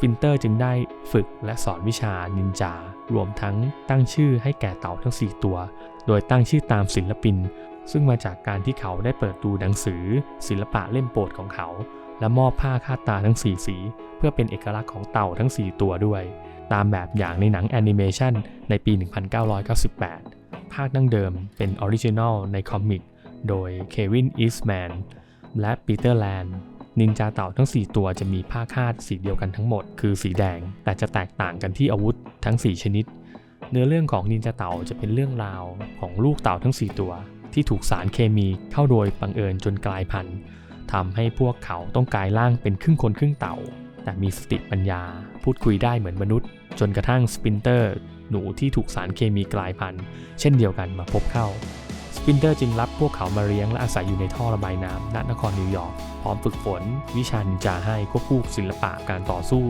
ปินเตอร์จึงได้ฝึกและสอนวิชานินจา รวมทั้งตั้งชื่อให้แก่เต่าทั้ง 4 ตัว โดยตั้งชื่อตามศิลปิน ซึ่งมาจากการที่เขาได้เปิดดูหนังสือ ศิลปะเล่มโปรดของเขา และมอบผ้าคาดตาทั้ง 4 สี เพื่อเป็นเอกลักษณ์ของเต่าทั้ง 4 ตัวด้วย ตามแบบอย่างในหนังแอนิเมชันในปี 1998 ภาคดั้งเดิมเป็นออริจินอลในคอมิกโดยเควินอีสแมนและปีเตอร์แลนด์ นินจาเต่าทั้ง 4 ตัวจะมีผ้าคาดสีเดียวกันทั้งหมด คือสีแดง แต่จะแตกต่างกันที่อาวุธทั้ง 4 ชนิด เนื้อเรื่องของนินจาเต่าจะเป็นเรื่องราวของลูกเต่าทั้ง 4 ตัว ที่ถูกสารเคมีเข้าโดยบังเอิญจนกลายพันธุ์ทำให้พวกเขาต้องกลายร่างเป็นครึ่งคนครึ่งเต่า แต่มีสติปัญญา พูดคุยได้เหมือนมนุษย์ จนกระทั่งสปินเตอร์ หนูที่ถูกสารเคมีกลายพันธุ์ เช่นเดียวกันมาพบเข้า สปินเตอร์จึงรับพวกเขามาเลี้ยงและอาศัยอยู่ในท่อระบายน้ำณนครนิวยอร์กพร้อมฝึกฝน วิชานินจาให้ควบคู่ศิลปะการต่อสู้